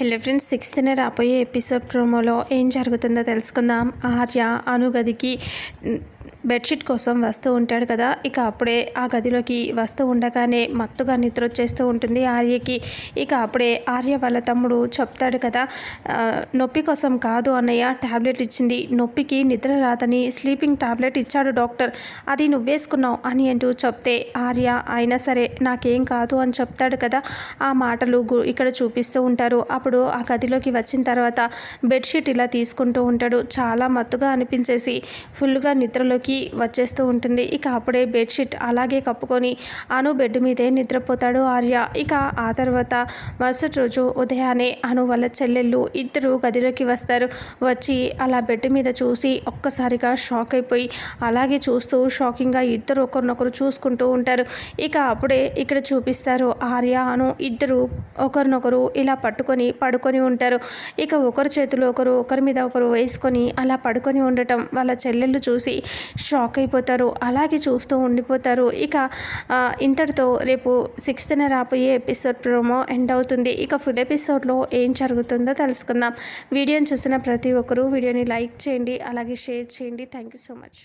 Hello friends సిక్స్త్నే రాబోయే episode ప్రోమోలో ఏం జరుగుతుందో తెలుసుకుందాం. ఆర్య అనుగదికి బెడ్షీట్ కోసం వస్తూ ఉంటాడు కదా ఇక అప్పుడే ఆ గదిలోకి వస్తూ ఉండగానే మత్తుగా నిద్ర వచ్చేస్తూ ఉంటుంది ఆర్యకి. ఇక అప్పుడే ఆర్య వాళ్ళ తమ్ముడు చెప్తాడు కదా నొప్పి కోసం కాదు అన్నయ్య ట్యాబ్లెట్ ఇచ్చింది. నొప్పికి నిద్ర రాదని స్లీపింగ్ ట్యాబ్లెట్ ఇచ్చాడు డాక్టర్. అది నువ్వేసుకున్నావు అని అంటూ చెప్తే ఆర్య అయినా సరే నాకేం కాదు అని చెప్తాడు కదా. ఆ మాటలు ఇక్కడ చూపిస్తూ ఉంటారు. అప్పుడు ఆ గదిలోకి వచ్చిన తర్వాత బెడ్షీట్ ఇలా తీసుకుంటూ ఉంటాడు. చాలా మత్తుగా అనిపించేసి ఫుల్గా నిద్రలోకి బెడ్కి వచ్చేస్తూ ఉంటుంది. ఇక అప్పుడే బెడ్షీట్ అలాగే కప్పుకొని అను బెడ్ మీదే నిద్రపోతాడు ఆర్య. ఇక ఆ తర్వాత మరుసటి రోజు ఉదయాన్నే అను వాళ్ళ చెల్లెళ్ళు ఇద్దరు గదిలోకి వస్తారు. వచ్చి అలా బెడ్ మీద చూసి ఒక్కసారిగా షాక్ అయిపోయి అలాగే చూస్తూ షాకింగ్గా ఇద్దరు ఒకరినొకరు చూసుకుంటూ ఉంటారు. ఇక అప్పుడే ఇక్కడ చూపిస్తారు ఆర్య అను ఇద్దరు ఒకరినొకరు ఇలా పట్టుకొని పడుకొని ఉంటారు. ఇక ఒకరి చేతిలో ఒకరు ఒకరి మీద ఒకరు వేసుకొని అలా పడుకొని ఉండటం వాళ్ళ చెల్లెళ్ళు చూసి షాక్ అయిపోతారు అలాగే చూస్తూ ఉండిపోతారు. ఇక ఇంతటితో రేపు సిక్స్త్న రాబోయే ఎపిసోడ్ ప్రోమో ఎండ్ అవుతుంది. ఇక ఫుల్ ఎపిసోడ్లో ఏం జరుగుతుందో తెలుసుకుందాం. వీడియోని చూసిన ప్రతి ఒక్కరూ వీడియోని లైక్ చేయండి అలాగే షేర్ చేయండి. Thank you so much.